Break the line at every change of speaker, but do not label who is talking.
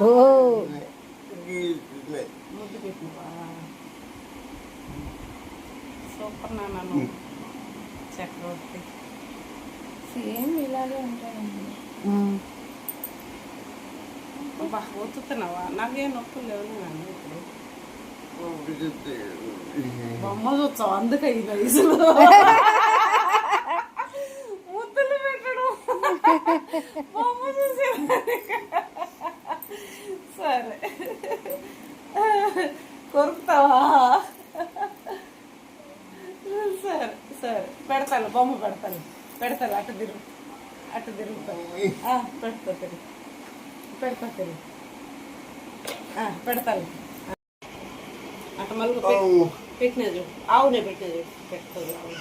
బో
ముద్దు పెట్టినవా సూపర్ నాన్న. చక్రవర్తి
సేమ్ ఇలాగే ఉంటాయండి
ఉమ్.
బా ఒత్తుతున్నావా నాకేం నొప్పులు లేవు నాన్న ఇప్పుడు. బొమ్మ చూస్తావు? అందుకే ఈ వయసులో. ముద్దులు పెట్టడం. బొమ్మ చూసే సరే కొరుకుతావా సరే సరే పెడతాను బొమ్మ పెడతాను పెడతాను అటు తిరుగు అటు తిరుగుతాను పెడతా తిరుగు పెడతా తిరుగు ఆ, పెడతాను అటు మళ్ళీ పెట్టినది ఆవునే పెట్టినది పెడుతుంది ఆవు